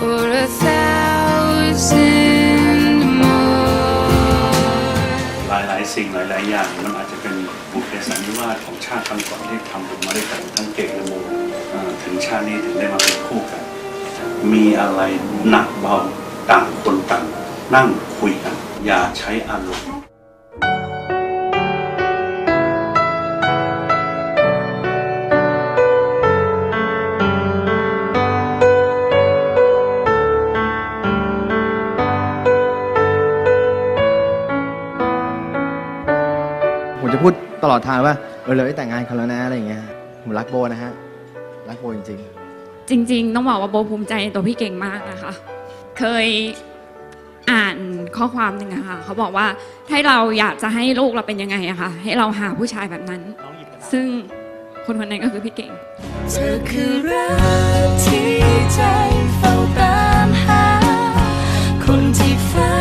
for a thousand more. หลายหลายสิ่งหลายหลายอย่าง มันอาจจะเป็นบุพเพสันนิวาสของชาติครั้งก่อนที่ทำออกมาด้วยกันทั้งเก่งและโมถึงชาตินี้ถึงได้มาเป็นคู่กัน มีอะไรหนักเบาต่างคนต่างนั่งคุยกัน อย่าใช้อารมณ์ ผมจะพูดตลอดทางว่าเออเราได้แต่งงานกันแล้วนะอะไรอย่างเงี้ยผมรักโบนะฮะรักโบจริง จริง ๆ ต้องบอกว่าโบภูมิใจในตัวพี่เก่งมากนะคะ เคยอ่านข้อความหนึ่งอะค่ะเขาบอกว่าถ้าเราอยากจะให้ลูกเราเป็นยังไงอะค่ะให้เราหาผู้ชายแบบนั้น ซึ่งคนคนนั้นก็คือพี่เก่ง เธอคือรักที่ใจเฝ้าตามหา คนที่ฟ้า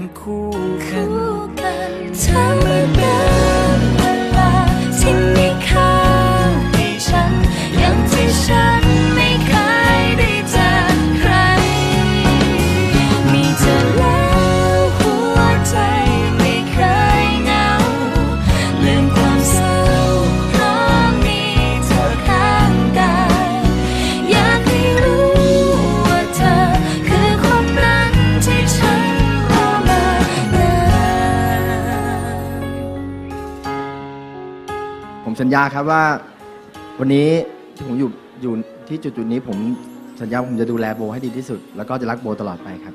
เป็นคู่กันกันเธอม สัญญาครับว่า วันนี้ที่ผมอยู่อยู่ที่จุดๆนี้ผมสัญญาว่าผมจะดูแลโบให้ดีที่สุด แล้วก็จะรักโบตลอดไปครับ